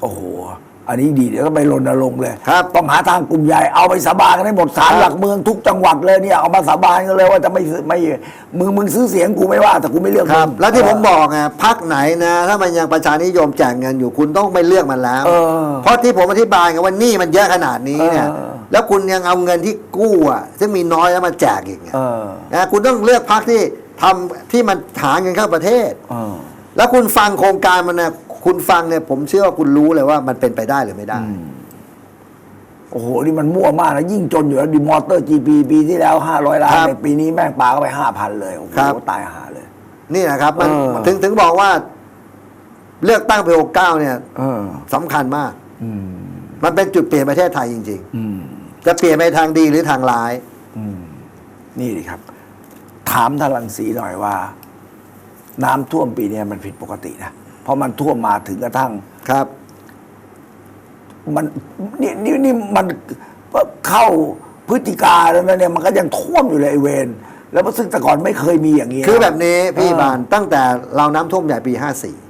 โอ้โห อันนี้ดีเดี๋ยวก็ไปรณรงค์เลย ครับต้องหาทางกลุ่มใหญ่เอาไปสาบานกันให้หมดศาลครับ หลักเมืองทุกจังหวัดเลยเนี่ยเอามาสาบานกันเลยว่าจะไม่ไม่มึงมึงซื้อเสียงกูไม่ว่าแต่กูไม่เลือกครับ มึงแล้วที่ผมบอกไงพักไหนนะ ถ้ามันยังประชานิยมแจกเงินอยู่คุณต้องไม่เลือกมันแล้ว เออ เพราะที่ผมอธิบายไงว่าหนี่มันเยอะขนาดนี้เนี่ย เออ แล้วคุณยังเอาเงินที่กู้อะซึ่งมีน้อยแล้วมาแจกอีกเนี่ยเออนะคุณต้องเลือกพักที่ทำที่มันหาเงินเข้าประเทศ เออ แล้วคุณฟังโครงการมันนะ คุณฟังเนี่ยผมเชื่อว่าคุณรู้เลยว่ามันเป็นไปได้หรือไม่ได้ โอ้โห นี่มันมั่วมากนะ ยิ่งจนอยู่แล้วดิมอเตอร์จีปีปีที่แล้วห้าร้อยล้านครับในปีนี้แม่งปาเข้าไปห้าพันเลยโอ้โหครับ ตายหาเลย นี่นะครับ มันเออ ถึงถึงบอกว่า เลือกตั้งปีหกเก้าเนี่ยเออ สำคัญมาก อืม มันเป็นจุดเปลี่ยนประเทศไทยจริง อืม ๆ จะเปลี่ยนไปทางดีหรือทางร้าย อืม นี่ดิครับ ถามท่านรังสีหน่อยว่า น้ำท่วมปีนี้มันผิดปกตินะเพ ราะมันท่วมมาถึงกระทั่งครับ มันนี่นี่นี่มันเข้าพฤติกาแล้วนะเนี่ยมันก็ยังท่วมอยู่เลยไอ้เวรแล้วซึ่งแต่ก่อนไม่เคยมีอย่างนี้นะคือแบบนี้พี่เออบานตั้งแต่เราน้ำท่วมใหญ่ปี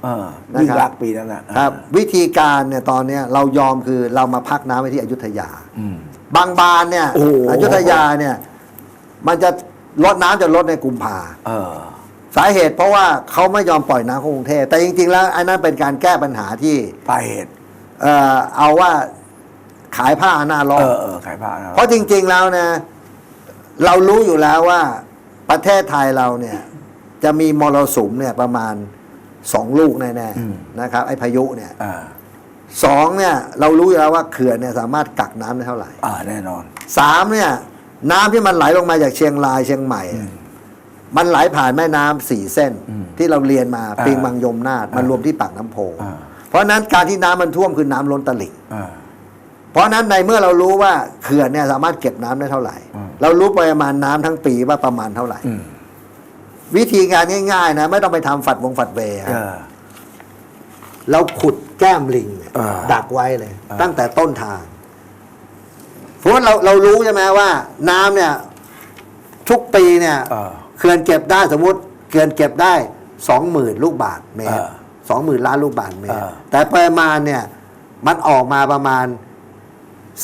เออนะครับยิ่งรักษณ์ปีนั้นนะ ครับวิธีการเนี่ยตอนเนี้ยเรายอมคือเรามาพักน้ำไว้ที่อยุธยาอืมบางบานเนี่ยโอ้โหอยุธยาเนี่ย มันจะลดน้ำจะลดในกุมภาเออ สาเหตุเพราะว่าเขาไม่ยอมปล่อยน้ำเข้ากรุงเทพแต่จริง ๆ แล้วอันนั้นเป็นการแก้ปัญหาที่ปลายเหตุ เอ่อเอาว่าขายผ้าหน้าร้อเอนอเออขายผ้านะเพราะจริง ๆแล้วนะ เรารู้อยู่แล้วว่าประเทศไทยเราเนี่ย จะมีมรสุมเนี่ยประมาณสองลูกแน่ๆนะครับ ไอ้พายุเนี่ยอ่าสองเนี่ย เรารู้อยู่แล้วว่าเขื่อนเนี่ยสามารถกักน้ำได้เท่าไหร่อ่าแน่นอน สามเนี่ย น้ำที่มันไหลลงมาจากเชียงรายเชียงใหม่อะ มันไหลผ่านแม่น้ำสี่เส้นอืมที่เราเรียนมาอ่าปิงบางยมนาดมันรวมที่ปากน้ำโพอ่าเพราะฉะนั้นการที่น้ำมันท่วมคือน้ำล้นตลิ่งอ่าเพราะฉะนั้นในเมื่อเรารู้ว่าเขื่อนเนี่ยสามารถเก็บน้ำได้เท่าไหร่อืมเรารู้ปริมาณน้ำทั้งปีว่าประมาณเท่าไหร่อืมวิธีการง่าย ๆ นะ ไม่ต้องไปทำฝัดวงฝัดเวย์เอฮะอเราขุดแก้มลิงเนี่ยอ่าดักไว้เลยอ่าตั้งแต่ต้นทางเพราะว่าเราเรารู้ใช่ไหมว่า น้ำเนี่ย ทุกปีเนี่ย เออเขื่อนเก็บได้สมมติเขื่อนเก็บได้สองหมื่นลูกบาทเมตรเออสองหมื่นล้านลูกบาทเมตรเออแต่ปริมาณเนี่ยมันออกมาประมาณ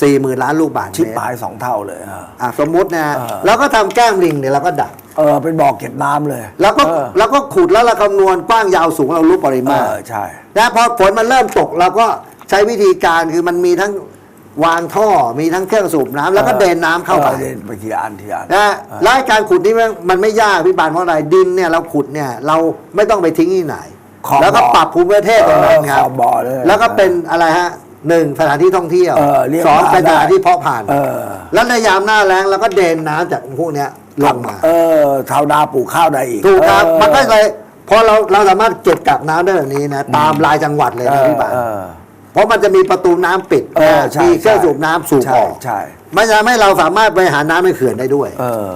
สี่หมื่นล้านลูกบาทชิบเมตรหายสองเท่าเลยเอออะสมมุตินะเออเราก็ทำแก้มลิงเนี่ยเราก็ดักเออเป็นบ่อเก็บน้ำเลย แล้วก็เออเราก็ขุดแล้วเราคำนวณกว้างยาวสูงเรารู้ปริเอมาณอใช่นะพอฝนมันเริ่มตกเราก็ใช้วิธีการคือมันมีทั้ง วางท่อมีทั้งเครื่องสูบน้ำแล้วก็เดินน้ำเข้าไปออเดินไปทีละอันทีละอัน นะแล้วไอ้การขุดนี่มันมันไม่ยากพี่บานเพราะอะไรดินเนี่ยเราขุดเนี่ยเราไม่ต้องไปทิ้งที่ไหน ขอบบ่อแล้วก็ปรับภูมิประเทศตรงนั้นครับ เออขอบบ่อเลยแล้วก็เป็นอะไรฮะหนึ่งสถานที่ท่องเที่ยวเออเรียกสองว่าเป็นสถานได้ที่เพาะพันธุ์เออ แล้วในยามหน้าแล้งเราก็เดินน้ำจากพวกเนี้ยลงมา เออชาวนาปลูกข้าวได้อีกถูกครับ เออ มันก็เลยพอเราเราสามารถเก็บกักน้ำได้แบบนี้นะ ตามรายจังหวัดเลยเอนะอพี่บาน เออเพราะมันจะมีประตูน้ำปิดเออนะใช่มีเครื่องใช่สูบน้ำสูบใช่ออกใช่ มันจะทำให้เราสามารถบริหารน้ำในเขื่อนได้ด้วย เออ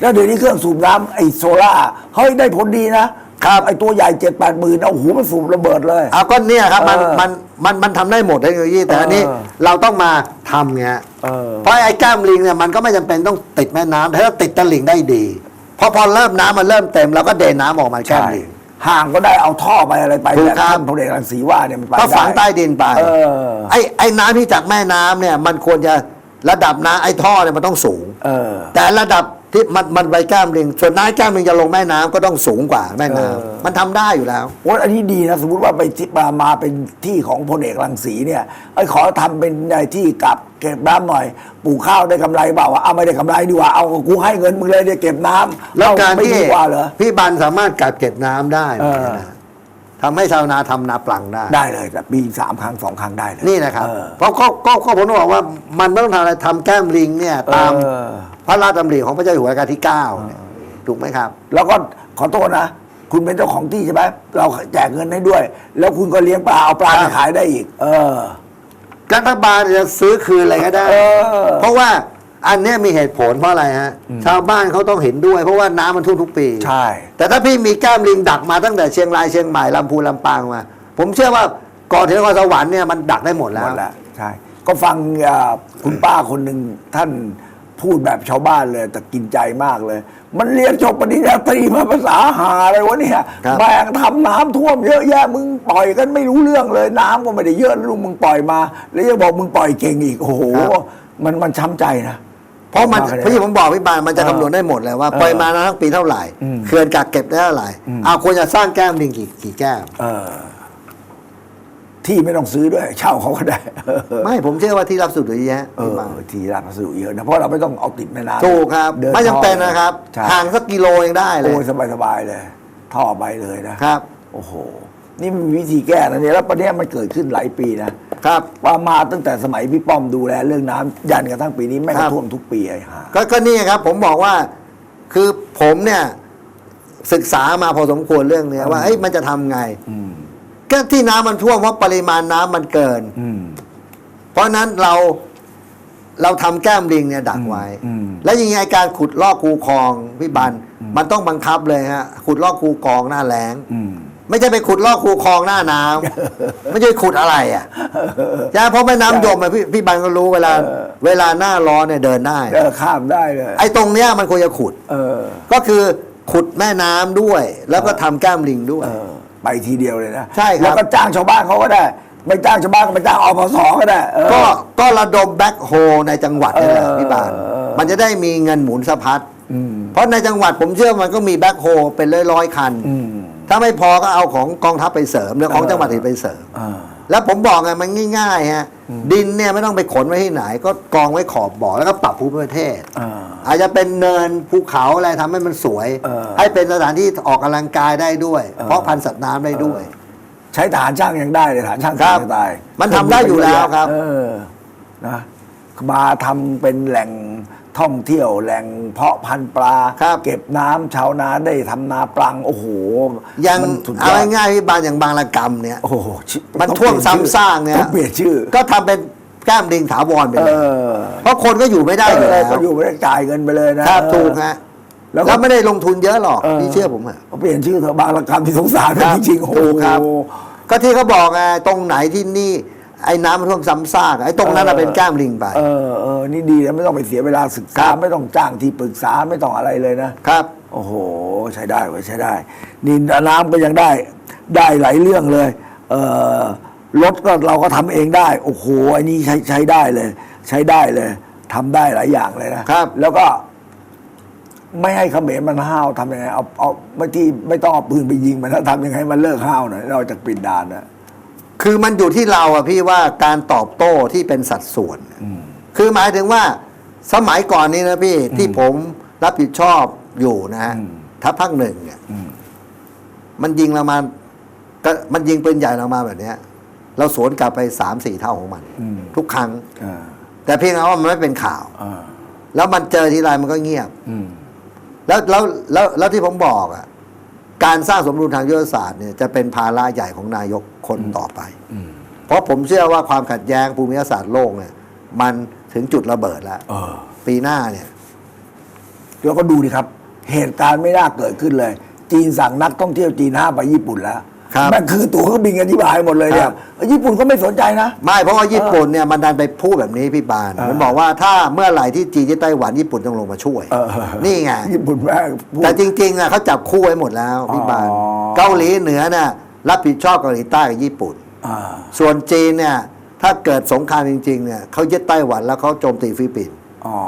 แล้วเดี๋ยวนี้เครื่องสูบน้ำไอ้โซล่าเฮ้ยได้ผลดีนะครับไอ้ตัวใหญ่เจ็ดแปดหมื่นเอาหูมันสูบระเบิดเลย เอาก็เนี่ยครับมันเออมันมันมันทำได้หมดเทคโนโลยีแต่อันนี้เออเราต้องมาทำไงเออ เพราะไอ้แก้มลิงเนี่ยมันก็ไม่จำเป็นต้องติดแม่น้ำแต่ถ้าติดตลิ่งได้ดีเพราะพอเริ่มน้ำมันเริ่มเต็มเราก็เดนน้ำออกมาแก้มใช่ลิง ห่างก็ได้เอาท่อไปอะไรไปถูกเนี่ยครับ ท่านพลเอกรังสีว่าเนี่ยมันไปก็ฝังได้ ใต้ดินไปเออ ไอ้ไอ้น้ำที่จากแม่น้ำเนี่ย มันควรจะระดับน้ำไอ้ท่อเนี่ยมันต้องสูง เออ แต่ระดับ ที่มันมันไปแก้มลิงส่วนน้ำแก้มลิงจะลงแม่น้ำก็ต้องสูงกว่าแม่น้เออำมันทำได้อยู่แล้วโอ้ยอันนี้ดีนะ สมมติว่าไปที่มามาเป็นที่ของพลเอกรังสีเนี่ยไอ้ขอทำเป็นในที่กับเก็บน้ำหน่อยปลูกข้าวได้กำไรเปล่าวะเอาไม่ได้กำไรดีกว่าเอากูให้เงินมึงเลยเนี่ยเก็บน้ำแล้วการไม่ที่ดีกว่าเหรอ พี่บันสามารถกัดเก็บน้ำได้เออเนี่ยนะทำให้ชาวนาทำนาปลังได้ ได้เลยแต่ปีสามครั้งสองครั้งได้เลยนี่นะครับ เออ เพราะก็ก็ก็ผมต้องบอกว่ามันไม่ต้องทำอะไรทำแก้มลิงเนี่ยตามเออ พระราชดำริของพระเจ้าอยู่หัวรัชกาลที่9เนี่ยถูกไหมครับ แล้วก็ขอโทษนะ คุณเป็นเจ้าของที่ใช่ไหมเราแจกเงินให้ด้วย แล้วคุณก็เลี้ยงปลาเอาปลาไปขายได้อีก เออรัฐบาลจะซื้อคืนอะไรก็ได้เออเพราะว่าอันเนี้ยมีเหตุผลเพราะอะไรฮะ ชาวบ้านเขาต้องเห็นด้วย เพราะว่าน้ำมันท่วมทุกปี ใช่ แต่ถ้าพี่มีแก้มลิงดักมาตั้งแต่เชียงรายเชียงใหม่ลำพูนลำปางมา ผมเชื่อว่าก่อนถึงนครสวรรค์เนี่ยมันดักได้หมดแล้หมวดแล้วใช่ ก็ฟังอ่าคุณป้าคนหนึ่งท่าน พูดแบบชาวบ้านเลย แต่กินใจมากเลย มันเรียนจบปริญญาตรีมาภาษาหาอะไรวะเนี่ยครับแม่งทำน้ำท่วมเยอะแยะมึงปล่อยกันไม่รู้เรื่องเลย น้ำก็ไม่ได้เยอะลูกมึงปล่อยมา แล้วยังบอกมึงปล่อยเก่งอีกโอ้โหมันมันช้ำใจนะเพราะมันมากเลยเพราะที่ผมบอกพี่บานมันจะเออคำนวณได้หมดเลยว่าเออปริมาณน้ำทั้งปีเท่าไหร่อืมเขื่อนกักเก็บได้เท่าไหร่เอาควรจะสร้างแก้มลิงกี่กี่แก้มเออ ที่ไม่ต้องซื้อด้วย เช่าเขาก็ได้ไม่ผมเชื่อว่าที่รับสุดเยอะแยะเอพี่อบานที่ร้านพัสดุเยอะนะเพราะเราไม่ต้องเอาติดแม่น้ำถูกครับดิไม่จำเป็นนะครับใช่ห่างสักกิโลยังได้เลยโอ้ยสบายๆเลย ท่อไปเลยนะครับ โอ้โห นี่มันมีวิธีแก้นะเนี่ยแล้วประเด็นมันเกิดขึ้นหลายปีนะครับว่ามาตั้งแต่สมัยพี่ป้อมดูแลเรื่องน้ำยันกระทั่งปีนี้แม่งครัก็บท่วมทุกปีไอ้ห่าก็ก็นี่ครับ ผมบอกว่าคือผมเนี่ยศึกษามาพอสมควรเรื่องเนี้ยว่าเอ้ยมันจะทำไงอืม ก็ที่น้ำมันท่วมเพราะปริมาณน้ำมันเกิน อืม เพราะฉะนั้นเราเราทำแก้มลิงเนี่ยดักไว้อืม และยังไงการขุดลอกคูคลองพี่บัน มันต้องบังคับเลยฮะ ขุดลอกคูคลองหน้าแล้ง อืม ไม่ใช่ไปขุดลอกคูคลองหน้าน้ำ ไม่ใช่ขุดอะไรอะใช่เพราะแม่น้ำยมอะพี่พี่บันก็รู้เวลาเวลาหน้าร้อนเนี่ยเดินได้ เออข้ามได้เลยไอ้ตรงเนี้ยมันควรจะขุด เออ ก็คือ ขุดแม่น้ำด้วย แล้วก็ทำแก้มลิงด้วย เออไปทีเดียวเลยนะใช่ครับ แล้วก็จ้างชาวบ้านเขาก็ได้ ไม่จ้างชาวบ้านก็ไปจ้างอปสก็ได้เออ ก็ก็ระดมแบ็คโฮในจังหวัดนี่แหละเออพี่บานเออ มันจะได้มีเงินหมุนสะพัด อืมเพราะในจังหวัดผมเชื่อมันก็มีแบ็คโฮเป็นร้อยร้อยๆคัน อืม ถ้าไม่พอก็เอาของกองทัพไปเสริมหรือของเออจังหวัดอื่นไปเสริม อ่า แล้วผมบอกไงมันง่ายๆฮะดินเนี่ยไม่ต้องไปขนไว้ที่ไหน ก็กองไว้ขอบบ่อแล้วก็ปรับภูมิประเทศ อ่า อาจจะเป็นเนินภูเขาอะไรทำให้มันสวย เออให้เป็นสถานที่ออกกำลังกายได้ด้วย เออ เพราะพันธุ์สัตว์น้ำได้ด้วย ใช้ฐานช่างยังได้เลยฐานช่างครับยังตายมันทำได้อยู่แล้วครับ เออนะ มาทำเป็นแหล่งท่องเที่ยวแหล่งเพาะพันธุ์ปลา ครับ เก็บน้ำชาวนาได้ทำนาปลัง โอ้โหยังมันสุดยเอาอดง่ายๆพี่บานอย่างบางระกรรมเนี่ย โอ้โหชิมันต้องท่วมเปลี่ยนซ้ำซากเนี่ย ต้องเปลี่ยนชื่อ ก็ทำเป็นแก้มลิงถาวรไปเอเลยอเพราะคนก็อยู่ไม่ได้อยู่แล้วก็อยู่ไม่ได้จ่ายเงินไปเลยนะครับถูกฮะแล้วก็ แล้วไม่ได้ลงทุนเยอะหรอกพี่เชื่อผมอะ เปลี่ยนชื่อเถอะบางระกรรมที่สงสารครับจริงๆโอ้โห ถูกครับ ก็ที่เขาบอกไงตรงไหนที่นี่ ไอ้น้ำมันท่วมซ้ำซากไอ้ตรงนั้นน่ะเป็นแก้มลิงไป เออเออนี่ดีนะไม่ต้องไปเสียเวลาศึกษา ครับ ไม่ต้องจ้างที่ปรึกษาไม่ต้องอะไรเลยนะครับ โอ้โห ใช้ได้เว้ยใช้ได้ นี่น้ำก็ยังได้ได้หลายเรื่องเลย เออรถก็เราก็ทำเองได้ โอ้โหอันนี้ใช้ใช้ได้เลย ใช้ได้เลยทำได้หลายอย่างเลยนะครับ แล้วก็ ไม่ให้เขมรมันห้าวทำยังไงเอาเอาไม่ที่ไม่ต้องเอาปืนไปยิงมันแล้วทำยังไงมันเลิกห้าวหน่อยเราจากปิดด่านนะ คือมันอยู่ที่เราอะพี่ว่าการตอบโต้ที่เป็นสัดส่วน คือหมายถึงว่าสมัยก่อนนี้นะพี่ที่ผมรับผิดชอบอยู่นะฮะอืมทัพภาคหนึ่งเนี่ยอืมมันยิงเรามาก็มันยิงปืนใหญ่เรามาแบบเนี้ย เราสวนกลับไปสามสี่เท่าของมันอืมทุกครั้งอ่าแต่เพียงแต่ว่ามันไม่เป็นข่าวอ่าแล้วมันเจอทีไรมันก็เงียบอืมแล้วแล้วแล้วแล้วที่ผมบอกอะ การสร้างสมดุลทางยุทธศาสตร์เนี่ยจะเป็นภาระใหญ่ของนายกคนต่อไปอืมเพราะผมเชื่อว่าความขัดแย้งภูมิศาสตร์โลกเนี่ย มันถึงจุดระเบิดแล้วเออปีหน้าเนี่ยแล้วก็ดูดิครับ เหตุการณ์ไม่น่าเกิดขึ้นเลย จีนสั่งนักท่องเที่ยวจีนห้ามไปญี่ปุ่นแล้ว ครับมันคือตั๋วเครื่องบินอธิบายหมดเลยเนี่ครัยบ ญี่ปุ่นก็ไม่สนใจนะ ไม่เพราะว่าญี่ปุ่นเนี่ยมันดันไปพูดแบบนี้พี่บาน เออ มันบอกว่าถ้าเมื่อไหร่ที่จีนที่ไต้หวันญี่ปุ่นต้องลงมาช่วย เออนี่ไง ญี่ปุ่นแม่งพูด แต่จริงๆอะเขาจับคู่ไว้หมดแล้วพี่บาน อ๋อ เกาหลีเหนือน่ะรับผิดชอบเกาหลีใต้กับญี่ปุ่น อ่าส่วนจีนเนี่ยถ้าเกิดสงครามจริงๆเนี่ยเขายึดไต้หวันแล้วเขาโจมตีฟิลิปปินส์อ๋อ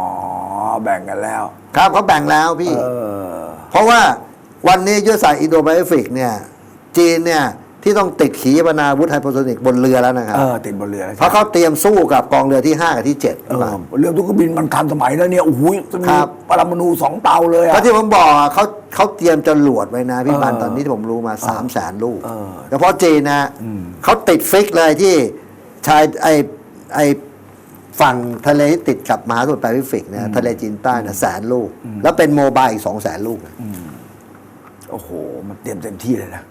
แบ่งกันแล้ว ครับเขาแบ่งแล้วพี่ เออ เพราะว่าวันนี้ยุทธศาสตร์อินโดแปซิฟิกเนี่ย จีนเนี่ยที่ต้องติดขีปนาวุธไฮเปอร์โซนิกบนเรือแล้วนะครับเออติดบนเรือแล้วเพราะเขาเตรียมสู้กับกองเรือที่ 5 กับที่7เออเรือทุกเครื่องบินมันทันสมัยแล้วเนี่ยโอ้โหมีครับปรมาณูสองเตาเลยก็อะที่ผมบอกอะเขาเขาเตรียมจรวดไว้นะพี่บันเออตอนนี้ที่ผมรู้มา3 0 0แสนลูกเออเฉพาะจีนนะอืมเขาติดฟิกเลยที่ชายไอไอฝั่งทะเลที่ติดกับมหาสมุทรแปซิฟิกเนี่ยทะเลจีนใต้นะแสนลูก แล้วเป็นโมบายอีกสองแสนลูกนะโอ้โห มันเตรียมเต็มที่เลยนะ